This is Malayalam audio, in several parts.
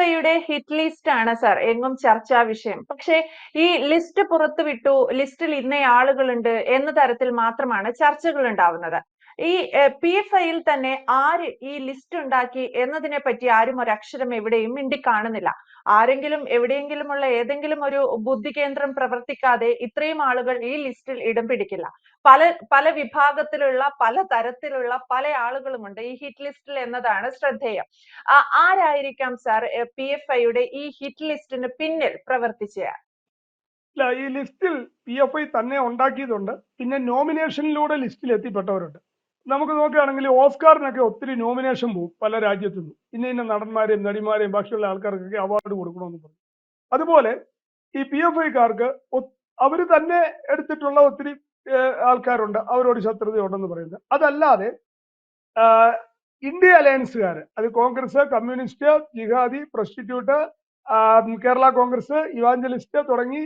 ഐയുടെ ഹിറ്റ് ലിസ്റ്റ് ആണ് സർ എങ്ങും ചർച്ചാ വിഷയം. പക്ഷേ ഈ ലിസ്റ്റ് പുറത്തുവിട്ടു ലിസ്റ്റിൽ ഇന്ന ആളുകളുണ്ട് എന്ന തരത്തിൽ മാത്രമാണ് ചർച്ചകൾ ഉണ്ടാവുന്നത്. ഈ പി എഫ് ഐയിൽ തന്നെ ആര് ഈ ലിസ്റ്റ് ഉണ്ടാക്കി എന്നതിനെ പറ്റി ആരും ഒരു അക്ഷരം എവിടെയും മിണ്ടി കാണുന്നില്ല ആരെങ്കിലും എവിടെയെങ്കിലും ഉള്ള ഏതെങ്കിലും ഒരു ബുദ്ധി കേന്ദ്രം പ്രവർത്തിക്കാതെ ഇത്രയും ആളുകൾ ഈ ലിസ്റ്റിൽ ഇടം പിടിക്കില്ല. പല പല വിഭാഗത്തിലുള്ള പല തരത്തിലുള്ള പല ആളുകളുമുണ്ട് ഈ ഹിറ്റ് ലിസ്റ്റിൽ എന്നതാണ് ശ്രദ്ധേയം. ആരായിരിക്കാം സാർ പി എഫ് ഐയുടെ ഈ ഹിറ്റ് ലിസ്റ്റിന് പിന്നിൽ പ്രവർത്തിച്ച ഈ ലിസ്റ്റിൽ പി എഫ് ഐ തന്നെ ഉണ്ടാക്കിയതുണ്ട്. പിന്നെ നോമിനേഷനിലൂടെ ലിസ്റ്റിൽ എത്തിപ്പെട്ടവരുണ്ട്. നമുക്ക് നോക്കുകയാണെങ്കിൽ ഓസ്കാറിനൊക്കെ ഒത്തിരി നോമിനേഷൻ പോകും പല രാജ്യത്തു ഇന്ന ഇന്ന നടന്മാരെയും നടിമാരെയും ബാക്കിയുള്ള ആൾക്കാർക്കൊക്കെ അവാർഡ് കൊടുക്കണമെന്ന് പറഞ്ഞു. അതുപോലെ ഈ പി എഫ് ഐക്കാർക്ക് അവർ തന്നെ എടുത്തിട്ടുള്ള ഒത്തിരി ആൾക്കാരുണ്ട്. അവരോട് ശത്രുതയുണ്ടെന്ന് പറയുന്നത്. അതല്ലാതെ ഇന്ത്യ അലയൻസുകാർ അത് കോൺഗ്രസ് കമ്മ്യൂണിസ്റ്റ് ജിഹാദി പ്രോസ്റ്റിറ്റ്യൂട്ട് കേരള കോൺഗ്രസ് ഇവാഞ്ചലിസ്റ്റ് തുടങ്ങി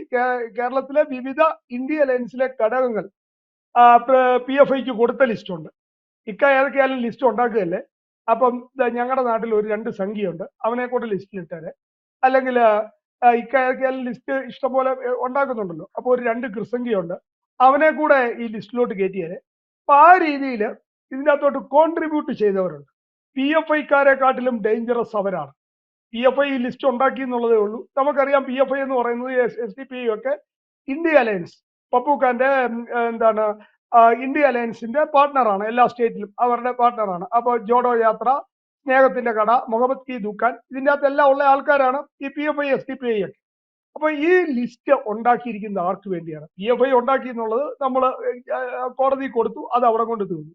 കേരളത്തിലെ വിവിധ ഇന്ത്യ അലയൻസിലെ ഘടകങ്ങൾ പി എഫ് ഐക്ക് കൊടുത്ത ലിസ്റ്റ് ഉണ്ട് ഇക്ക ഏതൊക്കെയായാലും ലിസ്റ്റ് ഉണ്ടാക്കുകയല്ലേ? അപ്പം ഞങ്ങളുടെ നാട്ടിൽ ഒരു രണ്ട് സംഖ്യയുണ്ട്. അവനെ കൂടെ ലിസ്റ്റിൽ ഇട്ടേരെ. അല്ലെങ്കിൽ ഇക്ക ഏതൊക്കെയായാലും ലിസ്റ്റ് ഇഷ്ടംപോലെ ഉണ്ടാക്കുന്നുണ്ടല്ലോ. അപ്പോൾ ഒരു രണ്ട് കൃസംഖ്യയുണ്ട്. അവനെ കൂടെ ഈ ലിസ്റ്റിലോട്ട് കയറ്റിയേരെ അപ്പൊ ആ രീതിയിൽ ഇതിന്റെ അകത്തോട്ട് കോൺട്രിബ്യൂട്ട് ചെയ്തവരുണ്ട് പി എഫ് ഐക്കാരെക്കാട്ടിലും ഡേഞ്ചറസ് അവരാണ്. പി എഫ് ഐ ഈ ലിസ്റ്റ് ഉണ്ടാക്കി എന്നുള്ളതേ ഉള്ളൂ. നമുക്കറിയാം പി എഫ് ഐ എന്ന് പറയുന്നത് എസ് ഡി പി ഒക്കെ ഇന്ത്യ അലയൻസ് പപ്പുഖാന്റെ ഉം, എന്താണ് ഇന്ത്യ അലയൻസിന്റെ പാർട്ട്ണറാണ് എല്ലാ സ്റ്റേറ്റിലും അവരുടെ പാർട്ട്ണറാണ് അപ്പോൾ ജോഡോ യാത്ര സ്നേഹത്തിന്റെ കട മുഹമ്മദ് കി ദുക്കാൻ ഇതിന്റെ അകത്ത് എല്ലാം ഉള്ള ആൾക്കാരാണ് ഈ P F I S D P I ഒക്കെ. അപ്പൊ ഈ ലിസ്റ്റ് ഉണ്ടാക്കിയിരിക്കുന്നത് ആർക്ക് വേണ്ടിയാണ്? പി എഫ് ഐ ഉണ്ടാക്കി എന്നുള്ളത് നമ്മൾ കോടതി കൊടുത്തു അത് അവിടെ കൊണ്ട് തീർന്നു.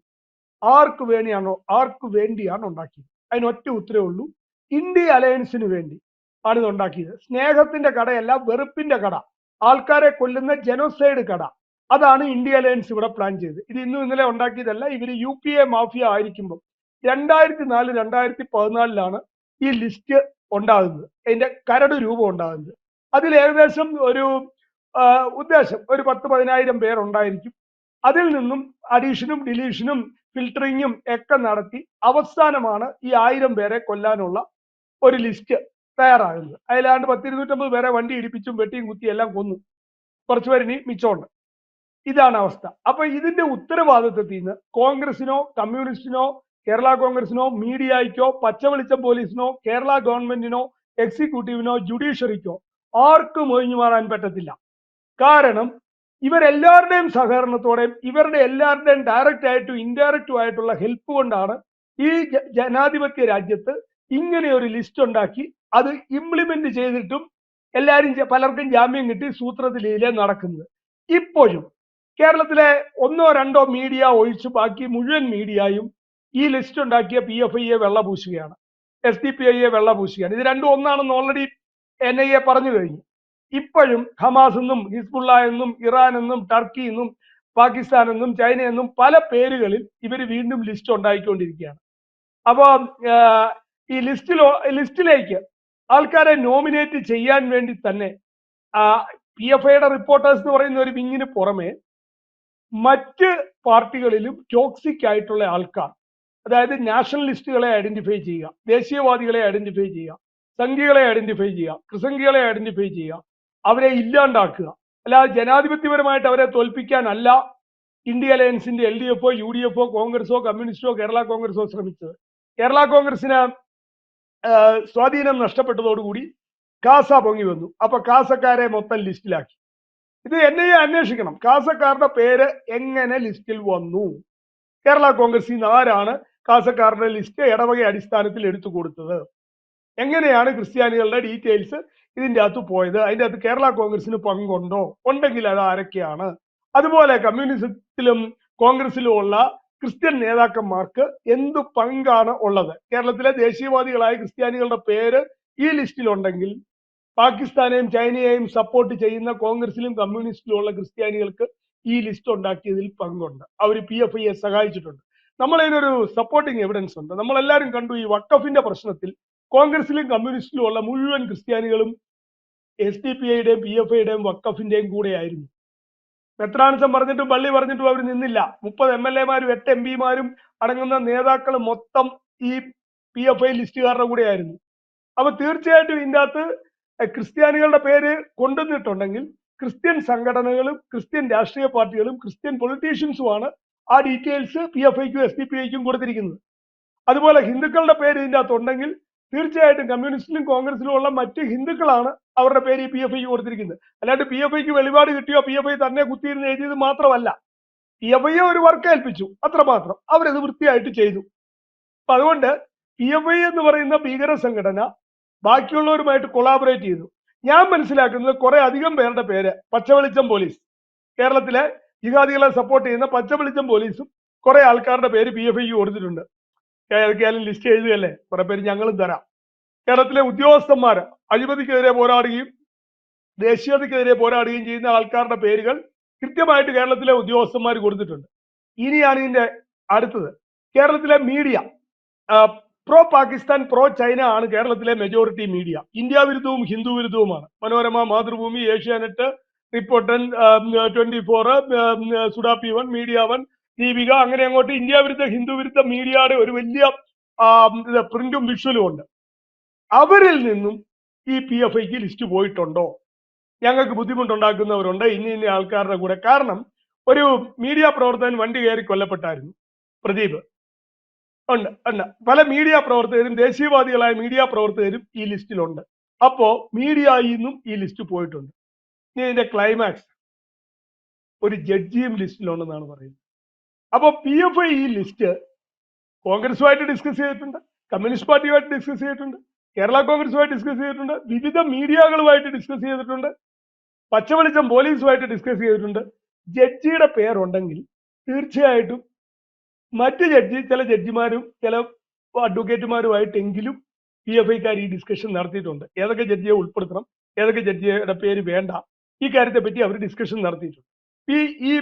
ആർക്ക് വേണ്ടിയാണോ ആർക്ക് വേണ്ടിയാണ് ഉണ്ടാക്കിയത്? അതിനൊറ്റ ഉത്തരവേ ഉള്ളൂ. ഇന്ത്യ അലയൻസിന് വേണ്ടി ആണ് ഇത് ഉണ്ടാക്കിയത്. സ്നേഹത്തിന്റെ കടയല്ല വെറുപ്പിന്റെ കട. ആൾക്കാരെ കൊല്ലുന്ന ജനോസൈഡ് കട. അതാണ് ഇന്ത്യ അലയൻസ് ഇവിടെ പ്ലാൻ ചെയ്തത്. ഇത് ഇന്നും ഇന്നലെ ഉണ്ടാക്കിയതല്ല ഇവർ യു പി എ മാഫിയ ആയിരിക്കുമ്പോൾ രണ്ടായിരത്തി നാല് രണ്ടായിരത്തി പതിനാലിലാണ് ഈ ലിസ്റ്റ് ഉണ്ടാകുന്നത്. അതിന്റെ കരട് രൂപം ഉണ്ടാകുന്നത്. അതിൽ ഏകദേശം ഒരു ഉദ്ദേശം ഒരു പത്ത് പതിനായിരം പേരുണ്ടായിരിക്കും അതിൽ നിന്നും അഡീഷനും ഡിലീഷനും ഫിൽറ്ററിങ്ങും ഒക്കെ നടത്തി അവസാനമാണ് ഈ ആയിരം പേരെ കൊല്ലാനുള്ള ഒരു ലിസ്റ്റ് തയ്യാറാകുന്നത്. അതിലാണ്ട് പത്തിരുന്നൂറ്റമ്പത് പേരെ വണ്ടി ഇടിപ്പിച്ചും വെട്ടിയും കുത്തി എല്ലാം കൊന്നു. കുറച്ചുപേരിനി മിച്ചമുണ്ട്. ഇതാണ് അവസ്ഥ. അപ്പൊ ഇതിന്റെ ഉത്തരവാദിത്വത്തിൽ നിന്ന് കോൺഗ്രസിനോ കമ്മ്യൂണിസ്റ്റിനോ കേരള കോൺഗ്രസിനോ മീഡിയയ്ക്കോ പച്ചവെളിച്ചം പോലീസിനോ കേരള ഗവൺമെന്റിനോ എക്സിക്യൂട്ടീവിനോ ജുഡീഷ്യറിക്കോ ആർക്കും ഒഴിഞ്ഞു മാറാൻ പറ്റത്തില്ല. കാരണം ഇവരെല്ലാവരുടെയും സഹകരണത്തോടെയും ഇവരുടെ എല്ലാവരുടെയും ഡയറക്റ്റ് ആയിട്ടും ഇൻഡയറക്റ്റും ആയിട്ടുള്ള ഹെൽപ്പ് കൊണ്ടാണ് ഈ ജനാധിപത്യ രാജ്യത്ത് ഇങ്ങനെ ഒരു ലിസ്റ്റ് ഉണ്ടാക്കി അത് ഇംപ്ലിമെന്റ് ചെയ്തിട്ടും എല്ലാവരും പലർക്കും ജാമ്യം കിട്ടി സൂത്രത്തിലേ നടക്കുന്നത്. ഇപ്പോഴും കേരളത്തിലെ ഒന്നോ രണ്ടോ മീഡിയ ഒഴിച്ച് ബാക്കി മുഴുവൻ മീഡിയയും ഈ ലിസ്റ്റ് ഉണ്ടാക്കിയ പി എഫ് ഐയെ വെള്ളപൂശുകയാണ് എസ് ഡി പി ഐയെ വെള്ളപൂശുകയാണ്. ഇത് രണ്ടും ഒന്നാണെന്ന് ഓൾറെഡി എൻ ഐ എ പറഞ്ഞു കഴിഞ്ഞു. ഇപ്പോഴും ഹമാസ് എന്നും ഹിസ്ബുള്ള എന്നും ഇറാൻ എന്നും ടർക്കി എന്നും പാകിസ്ഥാൻ എന്നും ചൈന എന്നും പല പേരുകളിൽ ഇവർ വീണ്ടും ലിസ്റ്റ് ഉണ്ടാക്കിക്കൊണ്ടിരിക്കുകയാണ് അപ്പോൾ ഈ ലിസ്റ്റിലോ ലിസ്റ്റിലേക്ക് ആൾക്കാരെ നോമിനേറ്റ് ചെയ്യാൻ വേണ്ടി തന്നെ പി എഫ് ഐയുടെ റിപ്പോർട്ടേഴ്സ് എന്ന് പറയുന്ന ഒരു വിങ്ങിന് പുറമെ മറ്റ് പാർട്ടികളിലും ടോക്സിക് ആയിട്ടുള്ള ആൾക്കാർ അതായത് നാഷണലിസ്റ്റുകളെ ഐഡന്റിഫൈ ചെയ്യുക ദേശീയവാദികളെ ഐഡന്റിഫൈ ചെയ്യുക സംഘികളെ ഐഡന്റിഫൈ ചെയ്യുക ക്രിസംഖികളെ ഐഡന്റിഫൈ ചെയ്യുക അവരെ ഇല്ലാണ്ടാക്കുക. അല്ലാതെ ജനാധിപത്യപരമായിട്ട് അവരെ തോൽപ്പിക്കാനല്ല ഇന്ത്യ അലയൻസിന്റെ എൽ ഡി എഫോ യു ഡി എഫോ കോൺഗ്രസോ കമ്മ്യൂണിസ്റ്റോ കേരള കോൺഗ്രസോ ശ്രമിച്ചത്. കേരള കോൺഗ്രസിന് സ്വാധീനം നഷ്ടപ്പെട്ടതോടുകൂടി കാസ പൊങ്ങി വന്നു. അപ്പൊ കാസക്കാരെ മൊത്തം ലിസ്റ്റിലാക്കി. ഇത് എന്നെ അന്വേഷിക്കണം. കാസക്കാരുടെ പേര് എങ്ങനെ ലിസ്റ്റിൽ വന്നു? കേരള കോൺഗ്രസിൽ നിന്ന് ആരാണ് കാസക്കാരുടെ ലിസ്റ്റ് ഇടവക അടിസ്ഥാനത്തിൽ എടുത്തു കൊടുത്തത്? എങ്ങനെയാണ് ക്രിസ്ത്യാനികളുടെ ഡീറ്റെയിൽസ് ഇതിന്റെ അകത്ത് പോയത്? അതിന്റെ അകത്ത് കേരള കോൺഗ്രസിന് പങ്കുണ്ടോ? ഉണ്ടെങ്കിൽ അത് ആരൊക്കെയാണ്? അതുപോലെ കമ്മ്യൂണിസത്തിലും കോൺഗ്രസിലും ഉള്ള ക്രിസ്ത്യൻ നേതാക്കന്മാർക്ക് എന്ത് പങ്കാണ് ഉള്ളത്? കേരളത്തിലെ ദേശീയവാദികളായ ക്രിസ്ത്യാനികളുടെ പേര് ഈ ലിസ്റ്റിലുണ്ടെങ്കിൽ പാകിസ്ഥാനെയും ചൈനയെയും സപ്പോർട്ട് ചെയ്യുന്ന കോൺഗ്രസിലും കമ്മ്യൂണിസ്റ്റിലും ഉള്ള ക്രിസ്ത്യാനികൾക്ക് ഈ ലിസ്റ്റ് ഉണ്ടാക്കിയതിൽ പങ്കുണ്ട്. അവർ പി എഫ് ഐയെ സഹായിച്ചിട്ടുണ്ട്. നമ്മളതിനൊരു സപ്പോർട്ടിങ് എവിഡൻസ് ഉണ്ട്. നമ്മളെല്ലാവരും കണ്ടു ഈ വക്കഫിന്റെ പ്രശ്നത്തിൽ കോൺഗ്രസിലും കമ്മ്യൂണിസ്റ്റിലും ഉള്ള മുഴുവൻ ക്രിസ്ത്യാനികളും എസ് ഡി പി ഐയുടെയും പി എഫ് ഐയുടെയും വക്കഫിന്റെയും കൂടെ ആയിരുന്നു. മെത്രാൻസം പറഞ്ഞിട്ടും പള്ളി പറഞ്ഞിട്ടും അവർ നിന്നില്ല. മുപ്പത് എം എൽ എമാരും എട്ട് എം പിമാരും അടങ്ങുന്ന നേതാക്കൾ മൊത്തം ഈ പി എഫ് ഐ ലിസ്റ്റുകാരുടെ കൂടെ ആയിരുന്നു. അപ്പൊ തീർച്ചയായിട്ടും ഇതിന്റെ അകത്ത് ക്രിസ്ത്യാനികളുടെ പേര് കൊണ്ടുവന്നിട്ടുണ്ടെങ്കിൽ ക്രിസ്ത്യൻ സംഘടനകളും ക്രിസ്ത്യൻ രാഷ്ട്രീയ പാർട്ടികളും ക്രിസ്ത്യൻ പൊളിറ്റീഷ്യൻസുമാണ് ആ ഡീറ്റെയിൽസ് പി എഫ് ഐക്കും എസ് ഡി പി ഐക്കും കൊടുത്തിരിക്കുന്നത്. അതുപോലെ ഹിന്ദുക്കളുടെ പേര് ഇതിന്റെ അകത്ത് ഉണ്ടെങ്കിൽ തീർച്ചയായിട്ടും കമ്മ്യൂണിസ്റ്റിലും കോൺഗ്രസിലും ഉള്ള മറ്റ് ഹിന്ദുക്കളാണ് അവരുടെ പേര് ഈ പി എഫ് ഐക്ക് കൊടുത്തിരിക്കുന്നത്. അല്ലാണ്ട് പി എഫ് ഐക്ക് വെളിപാട് കിട്ടിയോ? പി എഫ് ഐ തന്നെ കുത്തിയിരുന്ന് എഴുതിയത് മാത്രമല്ല. പി എഫ് ഐ ഒരു വർക്ക് ഏൽപ്പിച്ചു അത്രമാത്രം അവരത് വൃത്തിയായിട്ട് ചെയ്തു. അപ്പൊ അതുകൊണ്ട് പി എഫ് ഐ എന്ന് പറയുന്ന ഭീകര സംഘടന ബാക്കിയുള്ളവരുമായിട്ട് കൊളാബറേറ്റ് ചെയ്തു. ഞാൻ മനസ്സിലാക്കുന്നത് കുറെ അധികം പേരുടെ പേര് പച്ചവെളിച്ചം പോലീസ്. കേരളത്തിലെ ജിഹാദികളെ സപ്പോർട്ട് ചെയ്യുന്ന പച്ചവെളിച്ചം പോലീസും കുറെ ആൾക്കാരുടെ പേര് പി എഫ് ഐക്ക് കൊടുത്തിട്ടുണ്ട്. ഏതൊക്കെയാലും ലിസ്റ്റ് എഴുതുകയല്ലേ? കുറെ പേര് ഞങ്ങളും തരാം. കേരളത്തിലെ ഉദ്യോഗസ്ഥന്മാർ അഴിമതിക്കെതിരെ പോരാടുകയും ദേശീയതയ്ക്കെതിരെ പോരാടുകയും ചെയ്യുന്ന ആൾക്കാരുടെ പേരുകൾ കൃത്യമായിട്ട് കേരളത്തിലെ ഉദ്യോഗസ്ഥന്മാർ കൊടുത്തിട്ടുണ്ട്. ഇനിയാണ് ഇതിന്റെ അടുത്തത്. കേരളത്തിലെ media pro Pakistan pro China ആണ് കേരളത്തിലെ മെജോറിറ്റി മീഡിയ ഇന്ത്യ വിരുദ്ധവും Hindu വിരുദ്ധവുമാണ്. Manorama Mathrubhumi Asianet reporter twenty four സുഡാപ്പി one media one Deepika അങ്ങനെ അങ്ങോട്ട് ഇന്ത്യ വിരുദ്ധ ഹിന്ദു വിരുദ്ധ മീഡിയയുടെ ഒരു വലിയ പ്രിന്റും വിഷ്വലും ഉണ്ട്. അവരിൽ നിന്നും ഈ പി എഫ് ഐക്ക് ലിസ്റ്റ് പോയിട്ടുണ്ടോ? ഞങ്ങൾക്ക് ബുദ്ധിമുട്ടുണ്ടാക്കുന്നവരുണ്ട്. ഇന്ന ഇന്ന ആൾക്കാരുടെ കൂടെ. കാരണം ഒരു മീഡിയ പ്രവർത്തകൻ വണ്ടി കയറി കൊല്ലപ്പെട്ടായിരുന്നു. പ്രദീപ് ഉണ്ട് ഉണ്ട്. പല മീഡിയ പ്രവർത്തകരും ദേശീയവാദികളായ മീഡിയ പ്രവർത്തകരും ഈ ലിസ്റ്റിലുണ്ട്. അപ്പോ മീഡിയയിൽ നിന്നും ഈ ലിസ്റ്റ് പോയിട്ടുണ്ട്. ഇനി ഇതിന്റെ ക്ലൈമാക്സ് ഒരു ജഡ്ജിയും ലിസ്റ്റിലുണ്ടെന്നാണ് പറയുന്നത്. അപ്പോ പി എഫ് ഐ ഈ ലിസ്റ്റ് കോൺഗ്രസുമായിട്ട് ഡിസ്കസ് ചെയ്തിട്ടുണ്ട് കമ്മ്യൂണിസ്റ്റ് പാർട്ടിയുമായിട്ട് ഡിസ്കസ് ചെയ്തിട്ടുണ്ട് കേരള കോൺഗ്രസുമായിട്ട് ഡിസ്കസ് ചെയ്തിട്ടുണ്ട് വിവിധ മീഡിയകളുമായിട്ട് ഡിസ്കസ് ചെയ്തിട്ടുണ്ട് പച്ചവെളിച്ചം പോലീസുമായിട്ട് ഡിസ്കസ് ചെയ്തിട്ടുണ്ട്. ജഡ്ജിയുടെ പേരുണ്ടെങ്കിൽ തീർച്ചയായിട്ടും മറ്റ് ജഡ്ജി ചില ജഡ്ജിമാരും ചില അഡ്വക്കേറ്റുമാരുമായിട്ടെങ്കിലും പി എഫ് ഐക്കാർ ഈ ഡിസ്കഷൻ നടത്തിയിട്ടുണ്ട്. ഏതൊക്കെ ജഡ്ജിയെ ഉൾപ്പെടുത്തണം ഏതൊക്കെ ജഡ്ജിയുടെ പേര് വേണ്ട ഈ കാര്യത്തെ പറ്റി അവർ ഡിസ്കഷൻ നടത്തിയിട്ടുണ്ട്. ഈ ഈ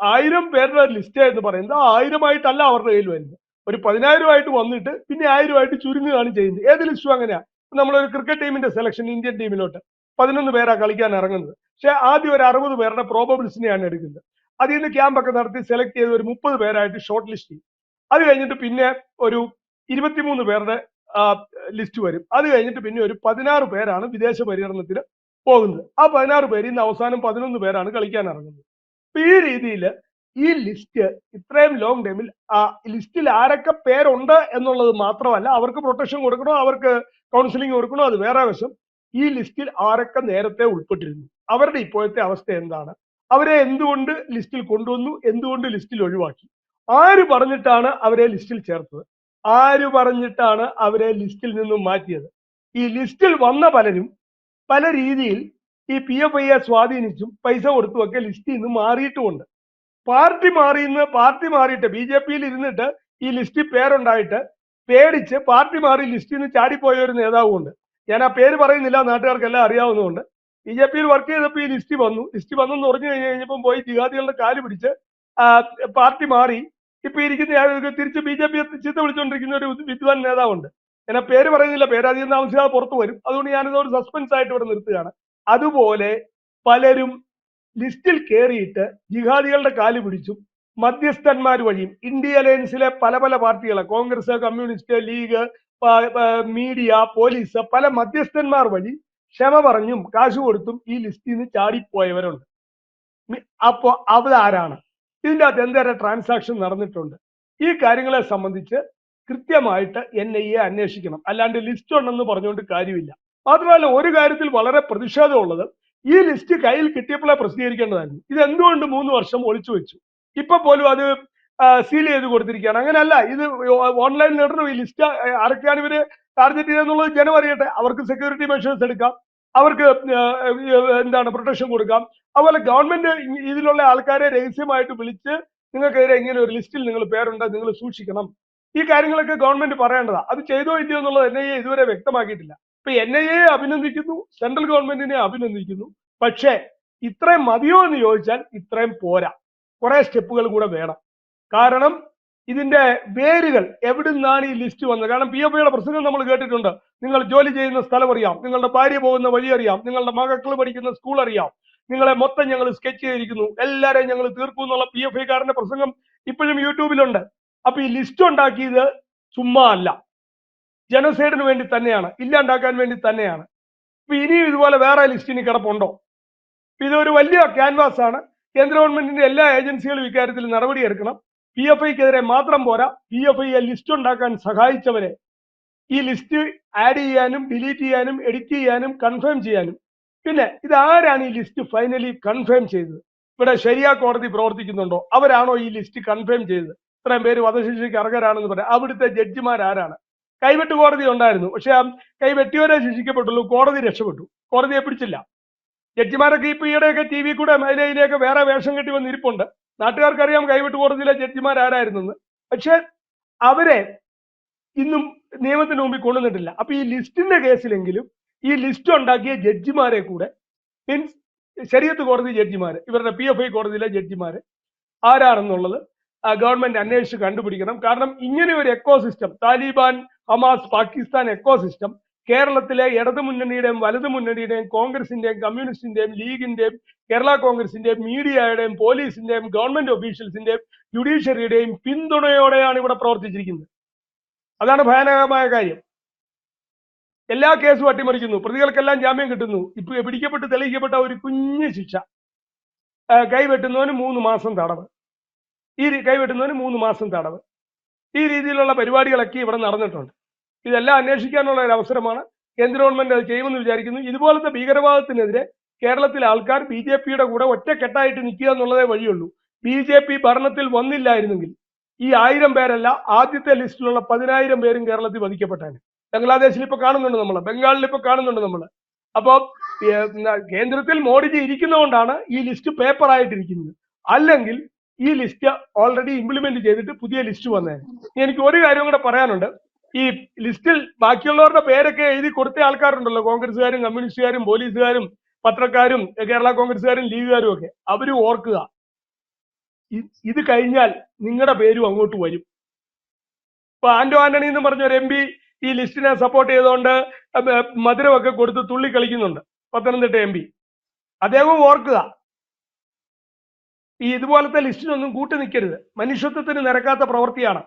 ആയിരം പേരുടെ ലിസ്റ്റ് എന്ന് പറയുന്നത് ആയിരമായിട്ടല്ല അവരുടെ കയ്യിൽ വരുന്നത്. ഒരു പതിനായിരമായിട്ട് വന്നിട്ട് പിന്നെ ആയിരമായിട്ട് ചുരുങ്ങുകയാണ് ചെയ്യുന്നത്. ഏത് ലിസ്റ്റും അങ്ങനെയാ. നമ്മളൊരു ക്രിക്കറ്റ് ടീമിന്റെ സെലക്ഷൻ ഇന്ത്യൻ ടീമിലോട്ട് പതിനൊന്ന് പേരാ കളിക്കാൻ ഇറങ്ങുന്നത്. പക്ഷെ ആദ്യം ഒരു അറുപത് പേരുടെ പ്രോബബിൾസിനെയാണ് എടുക്കുന്നത്. അതിൽ നിന്ന് ക്യാമ്പൊക്കെ നടത്തി സെലക്ട് ചെയ്ത് ഒരു മുപ്പത് പേരായിട്ട് ഷോർട്ട് ലിസ്റ്റ് ചെയ്യും. അത് കഴിഞ്ഞിട്ട് പിന്നെ ഒരു ഇരുപത്തിമൂന്ന് പേരുടെ ലിസ്റ്റ് വരും. അത് കഴിഞ്ഞിട്ട് പിന്നെ ഒരു പതിനാറ് പേരാണ് വിദേശ പര്യടനത്തിന് പോകുന്നത്. ആ പതിനാറ് പേരിൽ നിന്ന് അവസാനം പതിനൊന്ന് പേരാണ് കളിക്കാൻ ഇറങ്ങുന്നത്. അപ്പൊ ഈ രീതിയിൽ ഈ ലിസ്റ്റ് ഇത്രയും ലോങ് ടൈമിൽ ആ ലിസ്റ്റിൽ ആരൊക്കെ പേരുണ്ട് എന്നുള്ളത് മാത്രമല്ല അവർക്ക് പ്രൊട്ടക്ഷൻ കൊടുക്കണോ അവർക്ക് കൗൺസിലിംഗ് കൊടുക്കണോ അത് വേറെ വശം ഈ ലിസ്റ്റിൽ ആരൊക്കെ നേരത്തെ ഉൾപ്പെട്ടിരുന്നു? അവരുടെ ഇപ്പോഴത്തെ അവസ്ഥ എന്താണ്? അവരെ എന്തുകൊണ്ട് ലിസ്റ്റിൽ കൊണ്ടുവന്നു? എന്തുകൊണ്ട് ലിസ്റ്റിൽ ഒഴിവാക്കി? ആര് പറഞ്ഞിട്ടാണ് അവരെ ലിസ്റ്റിൽ ചേർത്തത്? ആര് പറഞ്ഞിട്ടാണ് അവരെ ലിസ്റ്റിൽ നിന്നും മാറ്റിയത്? ഈ ലിസ്റ്റിൽ വന്ന പലരും പല രീതിയിൽ ഈ പി എഫ് ഐയെ സ്വാധീനിച്ചും പൈസ കൊടുത്തുമൊക്കെ ലിസ്റ്റിൽ നിന്ന് മാറിയിട്ടുമുണ്ട്. പാർട്ടി മാറിയെന്ന് പാർട്ടി മാറിയിട്ട് ബി ജെ പിയിൽ ഇരുന്നിട്ട് ഈ ലിസ്റ്റിൽ പേരുണ്ടായിട്ട് പേടിച്ച് പാർട്ടി മാറി ലിസ്റ്റിൽ നിന്ന് ചാടിപ്പോയ ഒരു നേതാവുമുണ്ട്. ഞാൻ ആ പേര് പറയുന്നില്ല നാട്ടുകാർക്കെല്ലാം അറിയാവുന്നതുകൊണ്ട്. ബി ജെ പിയിൽ വർക്ക് ചെയ്തപ്പോൾ ഈ ലിസ്റ്റ് വന്നു. ലിസ്റ്റ് വന്നെന്ന് പറഞ്ഞു കഴിഞ്ഞ് കഴിഞ്ഞപ്പോൾ പോയി ജിഹാദികളുടെ കാൽ പിടിച്ച് പാർട്ടി മാറി. ഇപ്പൊ ഇരിക്കുന്ന തിരിച്ച് ബി ജെ പി ചീത്ത വിളിച്ചുകൊണ്ടിരിക്കുന്ന ഒരു വിദ്വാൻ നേതാവുണ്ട്. ഞാൻ പേര് പറയുന്നില്ല പേരാധികം താമസിക്കാതെ പുറത്തു വരും. അതുകൊണ്ട് ഞാനിത് ഒരു സസ്പെൻസ് ആയിട്ട് ഇവിടെ നിർത്തുകയാണ്. അതുപോലെ പലരും ലിസ്റ്റിൽ കയറിയിട്ട് ജിഹാദികളുടെ കാൽ പിടിച്ചും മധ്യസ്ഥന്മാർ വഴിയും ഇന്ത്യ അലയൻസിലെ പല പല പാർട്ടികളെ Congress communist league media police പല മധ്യസ്ഥന്മാർ വഴി ക്ഷമ പറഞ്ഞും കാശ് കൊടുത്തും ഈ ലിസ്റ്റിൽ നിന്ന് ചാടിപ്പോയവരുണ്ട്. അപ്പോൾ അവരാരാണ്? ഇതിന്റെ അകത്ത് എന്തേറെ ട്രാൻസാക്ഷൻ നടന്നിട്ടുണ്ട്? ഈ കാര്യങ്ങളെ സംബന്ധിച്ച് കൃത്യമായിട്ട് എൻ ഐ എ അന്വേഷിക്കണം. അല്ലാണ്ട് ലിസ്റ്റ് ഉണ്ടെന്ന് പറഞ്ഞുകൊണ്ട് കാര്യമില്ല. മാത്രമല്ല ഒരു കാര്യത്തിൽ വളരെ പ്രതിഷേധമുള്ളത് ഈ ലിസ്റ്റ് കയ്യിൽ കിട്ടിയപ്പോഴേ പ്രസിദ്ധീകരിക്കേണ്ടതായിരുന്നു. ഇത് എന്തുകൊണ്ട് മൂന്ന് വർഷം ഒളിച്ചു വെച്ചു? ഇപ്പൊ പോലും അത് സീൽ ചെയ്ത് കൊടുത്തിരിക്കുകയാണ്. അങ്ങനെയല്ല ഇത് ഓൺലൈനിൽ ഇടണം ഈ ലിസ്റ്റ് ആരൊക്കെയാണ് ഇവർ ടാർഗറ്റ് ചെയ്തെന്നുള്ളത് ജനം അറിയട്ടെ അവർക്ക് സെക്യൂരിറ്റി മെഷേഴ്സ് എടുക്കാം. അവർക്ക് എന്താണ് പ്രൊട്ടക്ഷൻ കൊടുക്കാം. അതുപോലെ ഗവൺമെന്റ് ഇതിലുള്ള ആൾക്കാരെ രഹസ്യമായിട്ട് വിളിച്ച് നിങ്ങൾക്കെതിരെ ഇങ്ങനെ ഒരു ലിസ്റ്റിൽ നിങ്ങൾ പേരുണ്ട് നിങ്ങൾ സൂക്ഷിക്കണം. ഈ കാര്യങ്ങളൊക്കെ ഗവൺമെന്റ് പറയേണ്ടതാ. അത് ചെയ്തോ ഇല്ലയോ എന്നുള്ളത് എൻ ഐ എ ഇതുവരെ വ്യക്തമാക്കിയിട്ടില്ല. ഇപ്പൊ എൻ ഐ എ അഭിനന്ദിക്കുന്നു സെൻട്രൽ ഗവൺമെന്റിനെ അഭിനന്ദിക്കുന്നു. പക്ഷേ ഇത്രയും മതിയോ എന്ന് ചോദിച്ചാൽ ഇത്രയും പോരാ. കുറെ സ്റ്റെപ്പുകൾ കൂടെ വേണം. കാരണം ഇതിന്റെ വേരുകൾ എവിടുന്നാണ് ഈ ലിസ്റ്റ് വന്നത്? കാരണം പി എഫ് ഐയുടെ പ്രസംഗം നമ്മൾ കേട്ടിട്ടുണ്ട്. നിങ്ങൾ ജോലി ചെയ്യുന്ന സ്ഥലം അറിയാം. നിങ്ങളുടെ ഭാര്യ പോകുന്ന വഴി അറിയാം. നിങ്ങളുടെ മക്കൾ പഠിക്കുന്ന സ്കൂൾ അറിയാം. നിങ്ങളെ മൊത്തം ഞങ്ങൾ സ്കെച്ച് ചെയ്തിരിക്കുന്നു. എല്ലാരെയും ഞങ്ങൾ തീർക്കും എന്നുള്ള പി എഫ് ഐക്കാരന്റെ പ്രസംഗം ഇപ്പോഴും യൂട്യൂബിലുണ്ട്. അപ്പൊ ഈ ലിസ്റ്റ് ഉണ്ടാക്കിയത് ചുമ്മാ അല്ല. ജനസൈഡിന് വേണ്ടി തന്നെയാണ്. ഇല്ലാണ്ടാക്കാൻ വേണ്ടി തന്നെയാണ്. അപ്പൊ ഇനിയും ഇതുപോലെ വേറെ ലിസ്റ്റ് ഇനി കിടപ്പുണ്ടോ? ഇതൊരു വലിയ ക്യാൻവാസ് ആണ്. കേന്ദ്ര ഗവൺമെന്റിന്റെ എല്ലാ ഏജൻസികളും ഇക്കാര്യത്തിൽ നടപടിയെടുക്കണം. പി എഫ് ഐക്കെതിരെ മാത്രം പോരാ. പി എഫ് ഐ ലിസ്റ്റ് ഉണ്ടാക്കാൻ സഹായിച്ചവരെ ഈ ലിസ്റ്റ് ആഡ് ചെയ്യാനും ഡിലീറ്റ് ചെയ്യാനും എഡിറ്റ് ചെയ്യാനും കൺഫേം ചെയ്യാനും. പിന്നെ ഇത് ആരാണ് ഈ ലിസ്റ്റ് ഫൈനലി കൺഫേം ചെയ്തത്? ഇവിടെ ശരിയ കോടതി പ്രവർത്തിക്കുന്നുണ്ടോ? അവരാണോ ഈ ലിസ്റ്റ് കൺഫേം ചെയ്തത്? ഇത്രയും പേര് വധശിക്ഷയ്ക്ക് അർഹരാണെന്ന് പറയാം. അവിടുത്തെ ജഡ്ജിമാർ ആരാണ്? കൈവെട്ട് കോടതി ഉണ്ടായിരുന്നു. പക്ഷെ ആ കൈവെട്ടിയവരെ ശിക്ഷിക്കപ്പെട്ടുള്ളൂ. കോടതി രക്ഷപ്പെട്ടു. കോടതിയെ പിടിച്ചില്ല. ജഡ്ജിമാരൊക്കെ ഇപ്പൊ ഈയിടെയൊക്കെ ടി വി കൂടെ മൈലയിലേക്ക് വേറെ വേഷം കെട്ടി വന്ന് ഇരിപ്പുണ്ട് നാട്ടുകാർക്കറിയാം കൈവിട്ട് കോടതിയിലെ ജഡ്ജിമാർ ആരായിരുന്നെന്ന് പക്ഷെ അവരെ ഇന്നും നിയമത്തിന് മുമ്പിൽ കൊണ്ടുവന്നിട്ടില്ല. അപ്പൊ ഈ ലിസ്റ്റിന്റെ കേസിലെങ്കിലും ഈ ലിസ്റ്റ് ഉണ്ടാക്കിയ ജഡ്ജിമാരെ കൂടെ മീൻസ് ശരീരത്ത് കോടതി ജഡ്ജിമാര് ഇവരുടെ പി എഫ് ഐ കോടതിയിലെ ജഡ്ജിമാര് ആരാണെന്നുള്ളത് ഗവൺമെന്റ് അന്വേഷിച്ച് കണ്ടുപിടിക്കണം. കാരണം ഇങ്ങനെ ഒരു ecosystem Taliban Hamas Pakistan ecosystem കേരളത്തിലെ ഇടതു മുന്നണിയുടെയും വലതു മുന്നണിയുടെയും കോൺഗ്രസിന്റെയും കമ്മ്യൂണിസ്റ്റിന്റെയും ലീഗിന്റെയും കേരള കോൺഗ്രസിന്റെയും മീഡിയയുടെയും പോലീസിന്റെയും ഗവൺമെന്റ് ഒഫീഷ്യൽസിന്റെയും ജുഡീഷ്യറിയുടെയും പിന്തുണയോടെയാണ് ഇവിടെ പ്രവർത്തിച്ചിരിക്കുന്നത്. അതാണ് ഭയാനകമായ കാര്യം. എല്ലാ കേസും അട്ടിമറിക്കുന്നു. പ്രതികൾക്കെല്ലാം ജാമ്യം കിട്ടുന്നു. ഇപ്പൊ പിടിക്കപ്പെട്ട് തെളിയിക്കപ്പെട്ട ഒരു കുഞ്ഞു ശിക്ഷ. കൈവെട്ടുന്നവന് മൂന്ന് മാസം തടവ്. ഈ കൈവെട്ടുന്നവന് മൂന്ന് മാസം തടവ്. ഈ രീതിയിലുള്ള പരിപാടികളൊക്കെ ഇവിടെ നടന്നിട്ടുണ്ട്. ഇതെല്ലാം അന്വേഷിക്കാനുള്ള ഒരു അവസരമാണ്. കേന്ദ്ര ഗവൺമെന്റ് അത് ചെയ്യുമെന്ന് വിചാരിക്കുന്നു. ഇതുപോലത്തെ ഭീകരവാദത്തിനെതിരെ കേരളത്തിലെ ആൾക്കാർ ബി ജെ പിയുടെ കൂടെ ഒറ്റക്കെട്ടായിട്ട് നിൽക്കുക എന്നുള്ളതേ വഴിയുള്ളൂ. ബി ജെ പി ഭരണത്തിൽ വന്നില്ലായിരുന്നെങ്കിൽ ഈ ആയിരം പേരല്ല ആദ്യത്തെ ലിസ്റ്റിലുള്ള പതിനായിരം പേരും കേരളത്തിൽ വധിക്കപ്പെട്ടാണ് ബംഗ്ലാദേശിൽ ഇപ്പൊ കാണുന്നുണ്ട് നമ്മൾ ബംഗാളിൽ ഇപ്പൊ കാണുന്നുണ്ട് നമ്മൾ അപ്പോൾ കേന്ദ്രത്തിൽ മോഡിജി ഇരിക്കുന്നതുകൊണ്ടാണ് ഈ ലിസ്റ്റ് പേപ്പർ ആയിട്ടിരിക്കുന്നത് അല്ലെങ്കിൽ ഈ ലിസ്റ്റ് ഓൾറെഡി ഇംപ്ലിമെന്റ് ചെയ്തിട്ട് പുതിയ ലിസ്റ്റ് വന്നേനെ. ഇനി എനിക്ക് ഒരു കാര്യം കൂടെ പറയാനുണ്ട്. ഈ ലിസ്റ്റിൽ ബാക്കിയുള്ളവരുടെ പേരൊക്കെ എഴുതി കൊടുത്ത ആൾക്കാരുണ്ടല്ലോ. കോൺഗ്രസ്സുകാരും കമ്മ്യൂണിസ്റ്റുകാരും പോലീസുകാരും പത്രക്കാരും കേരള കോൺഗ്രസ്സുകാരും ലീഗുകാരും ഒക്കെ. അവർ ഓർക്കുക. ഇത് കഴിഞ്ഞാൽ നിങ്ങളുടെ പേരും അങ്ങോട്ട് വരും. ഇപ്പൊ ആന്റോ ആന്റണി എന്ന് പറഞ്ഞ ഒരു എം പി ഈ ലിസ്റ്റിനെ സപ്പോർട്ട് ചെയ്തുകൊണ്ട് മധുരമൊക്കെ കൊടുത്ത് തുള്ളി കളിക്കുന്നുണ്ട്. Pathanamthitta M P. അദ്ദേഹം ഓർക്കുക. ഈ ഇതുപോലത്തെ ലിസ്റ്റിനൊന്നും കൂട്ടി നിൽക്കരുത് മനുഷ്യത്വത്തിന് നിരക്കാത്ത പ്രവൃത്തിയാണ്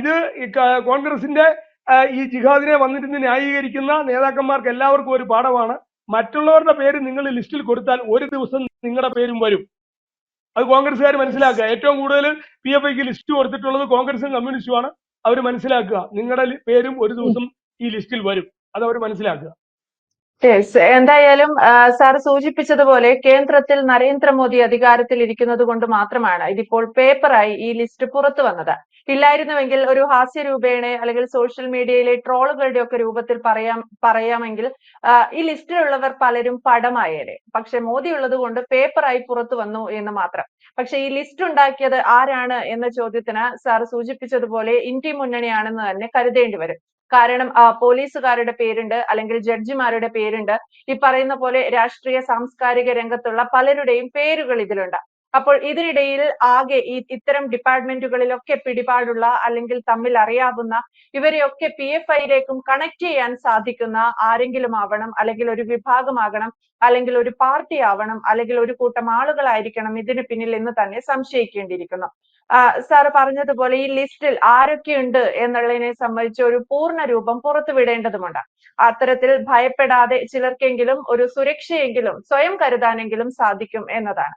ഇത് കോൺഗ്രസിന്റെ ഈ ജിഹാദിനെ വന്നിരുന്ന് ന്യായീകരിക്കുന്ന നേതാക്കന്മാർക്ക് എല്ലാവർക്കും ഒരു പാഠമാണ്. മറ്റുള്ളവരുടെ പേര് നിങ്ങൾ ലിസ്റ്റിൽ കൊടുത്താൽ ഒരു ദിവസം നിങ്ങളുടെ പേരും വരും. അത് കോൺഗ്രസ്സുകാർ മനസ്സിലാക്കുക. ഏറ്റവും കൂടുതൽ പി എഫ് ഐക്ക് ലിസ്റ്റ് കൊടുത്തിട്ടുള്ളത് കോൺഗ്രസും കമ്മ്യൂണിസ്റ്റുമാണ്. അവർ മനസ്സിലാക്കുക. നിങ്ങളുടെ പേരും ഒരു ദിവസം ഈ ലിസ്റ്റിൽ വരും. അത് അവർ മനസ്സിലാക്കുക. എന്തായാലും സാർ സൂചിപ്പിച്ചതുപോലെ കേന്ദ്രത്തിൽ നരേന്ദ്രമോദി അധികാരത്തിൽ ഇരിക്കുന്നത് കൊണ്ട് മാത്രമാണ് ഇതിപ്പോൾ പേപ്പറായി ഈ ലിസ്റ്റ് പുറത്തു വന്നത്. ഇല്ലായിരുന്നുവെങ്കിൽ ഒരു ഹാസ്യ രൂപേണെ അല്ലെങ്കിൽ സോഷ്യൽ മീഡിയയിലെ ട്രോളുകളുടെ ഒക്കെ രൂപത്തിൽ പറയാം പറയാമെങ്കിൽ ഈ ലിസ്റ്റിലുള്ളവർ പലരും പടമായേനെ. പക്ഷെ മോദി ഉള്ളത് കൊണ്ട് പേപ്പറായി പുറത്തു വന്നു എന്ന് മാത്രം. പക്ഷെ ഈ ലിസ്റ്റ് ഉണ്ടാക്കിയത് ആരാണ് എന്ന ചോദ്യത്തിന് സാർ സൂചിപ്പിച്ചതുപോലെ ഇന്ത്യ മുന്നണിയാണെന്ന് തന്നെ കരുതേണ്ടി വരും. കാരണം പോലീസുകാരുടെ പേരുണ്ട് അല്ലെങ്കിൽ ജഡ്ജിമാരുടെ പേരുണ്ട്. ഈ പറയുന്ന പോലെ രാഷ്ട്രീയ സാംസ്കാരിക രംഗത്തുള്ള പലരുടെയും പേരുകൾ ഇതിലുണ്ട്. അപ്പോൾ ഇതിനിടയിൽ ആകെ ഈ ഇത്തരം ഡിപ്പാർട്ട്മെന്റുകളിലൊക്കെ പിടിപാടുള്ള അല്ലെങ്കിൽ തമ്മിൽ അറിയാവുന്ന ഇവരെയൊക്കെ പി എഫ് ഐയിലേക്കും കണക്ട് ചെയ്യാൻ സാധിക്കുന്ന ആരെങ്കിലും ആവണം അല്ലെങ്കിൽ ഒരു വിഭാഗമാകണം അല്ലെങ്കിൽ ഒരു പാർട്ടി ആവണം അല്ലെങ്കിൽ ഒരു കൂട്ടം ആളുകളായിരിക്കണം ഇതിന് പിന്നിൽ എന്ന് തന്നെ സംശയിക്കേണ്ടിയിരിക്കുന്നു. സാർ പറഞ്ഞതുപോലെ ഈ ലിസ്റ്റിൽ ആരൊക്കെയുണ്ട് എന്നുള്ളതിനെ സംബന്ധിച്ച് ഒരു പൂർണ രൂപം പുറത്തുവിടേണ്ടതുണ്ട് അത്തരത്തിൽ ഭയപ്പെടാതെ ചിലർക്കെങ്കിലും ഒരു സുരക്ഷയെങ്കിലും സ്വയം കരുതാനെങ്കിലും സാധിക്കും എന്നതാണ്.